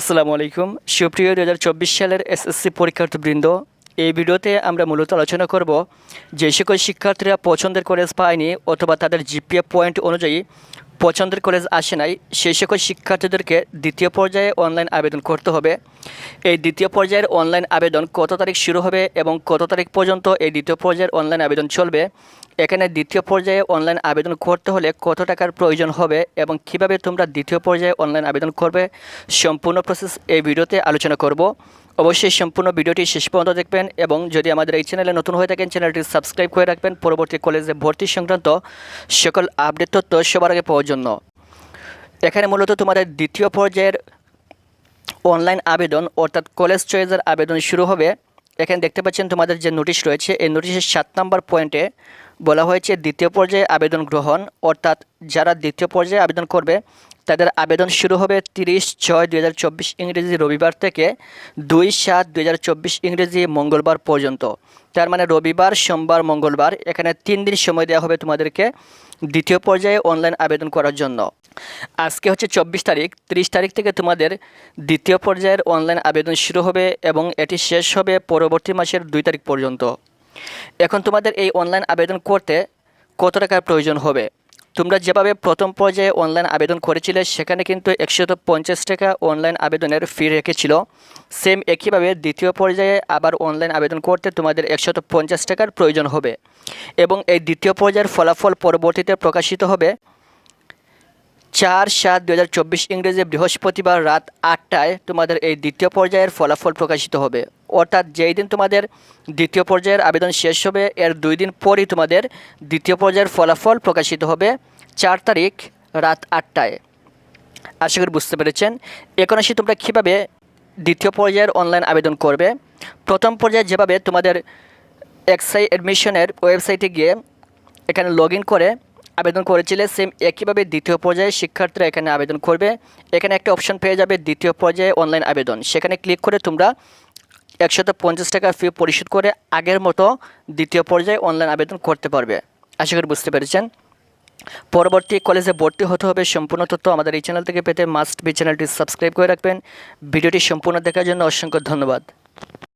আসসালামু আলাইকুম। সুপ্রিয় দু হাজার চব্বিশ সালের এসএসসি পরীক্ষার্থীবৃন্দ, এই ভিডিওতে আমরা মূলত আলোচনা করব যে সকল শিক্ষার্থীরা পছন্দের কলেজ পায়নি অথবা তাদের জিপিএ পয়েন্ট অনুযায়ী পছন্দের কলেজ আসে নাই, সেই সকল শিক্ষার্থীদেরকে দ্বিতীয় পর্যায়ে অনলাইন আবেদন করতে হবে। এই দ্বিতীয় পর্যায়ের অনলাইন আবেদন কত তারিখ শুরু হবে এবং কত তারিখ পর্যন্ত এই দ্বিতীয় পর্যায়ের অনলাইন আবেদন চলবে? এখানে দ্বিতীয় পর্যায়ে অনলাইন আবেদন করতে হলে কত টাকার প্রয়োজন হবে এবং কীভাবে তোমরা দ্বিতীয় পর্যায়ে অনলাইন আবেদন করবে? সম্পূর্ণ প্রসেস এই ভিডিওতে আলোচনা করব। অবশ্যই সম্পূর্ণ ভিডিওটি শেষ পর্যন্ত দেখবেন এবং যদি আমাদের এই চ্যানেলে নতুন হয়ে থাকেন, চ্যানেলটি সাবস্ক্রাইব করে রাখবেন। পরবর্তী কলেজে ভর্তি সংক্রান্ত সকল আপডেট তথ্য সবার আগে পাওয়ার জন্য। এখানে মূলত তোমাদের দ্বিতীয় পর্যায়ের অনলাইন আবেদন, অর্থাৎ কলেজ চয়েসের আবেদন শুরু হবে। এখানে দেখতে পাচ্ছেন তোমাদের যে নোটিশ রয়েছে, এই নোটিশের সাত নম্বর পয়েন্টে বলা হয়েছে দ্বিতীয় পর্যায়ে আবেদন গ্রহণ, অর্থাৎ যারা দ্বিতীয় পর্যায়ে আবেদন করবে, তাদের আবেদন শুরু হবে তিরিশ ছয় দুই ইংরেজি রবিবার থেকে দুই সাত দুই ইংরেজি মঙ্গলবার পর্যন্ত। তার মানে রবিবার, সোমবার, মঙ্গলবার, এখানে তিন দিন সময় দেওয়া হবে তোমাদেরকে দ্বিতীয় পর্যায়ে অনলাইন আবেদন করার জন্য। আজকে হচ্ছে চব্বিশ তারিখ, তিরিশ তারিখ থেকে তোমাদের দ্বিতীয় পর্যায়ের অনলাইন আবেদন শুরু হবে এবং এটি শেষ হবে পরবর্তী মাসের দুই তারিখ পর্যন্ত। এখন তোমাদের এই অনলাইন আবেদন করতে কত টাকার প্রয়োজন হবে? তোমরা যেভাবে প্রথম পর্যায়ে অনলাইন আবেদন করেছিলে, সেখানে কিন্তু একশত পঞ্চাশ টাকা অনলাইন আবেদনের ফি রেখেছিল। সেম একইভাবে দ্বিতীয় পর্যায়ে আবার অনলাইন আবেদন করতে তোমাদের একশত পঞ্চাশ টাকার প্রয়োজন হবে। এবং এই দ্বিতীয় পর্যায়ের ফলাফল পরবর্তীতে প্রকাশিত হবে চার সাত দু হাজার চব্বিশ ইংরেজি বৃহস্পতিবার রাত আটটায় তোমাদের এই দ্বিতীয় পর্যায়ের ফলাফল প্রকাশিত হবে। অর্থাৎ যেই দিন তোমাদের দ্বিতীয় পর্যায়ের আবেদন শেষ হবে, এর দুই দিন পরই তোমাদের দ্বিতীয় পর্যায়ের ফলাফল প্রকাশিত হবে চার তারিখ রাত আটটায়। আশা করি বুঝতে পেরেছেন। এখন আসি তোমরা কীভাবে দ্বিতীয় পর্যায়ের অনলাইন আবেদন করবে? প্রথম পর্যায়ে যেভাবে তোমাদের এক্সাই অ্যাডমিশনের ওয়েবসাইটে গিয়ে এখানে লগ করে আবেদন করেছিলে সেম একইভাবে দ্বিতীয় পর্যায়ে শিক্ষার্থীরা এখানে আবেদন করবে। এখানে একটা অপশন পেয়ে যাবে দ্বিতীয় পর্যায়ে অনলাইন আবেদন। সেখানে ক্লিক করে তোমরা একশত পঞ্চাশ টাকা ফি পরিশোধ করে আগের মতো দ্বিতীয় পর্যায়ে অনলাইন আবেদন করতে পারবে। আশা করি বুঝতে পেরেছেন। পরবর্তী কলেজে ভর্তি হতে হবে সম্পূর্ণ তথ্য আমাদের এই চ্যানেল থেকে পেতে মাস্ট বি চ্যানেলটি সাবস্ক্রাইব করে রাখবেন। ভিডিওটি সম্পূর্ণ দেখার জন্য অসংখ্য ধন্যবাদ।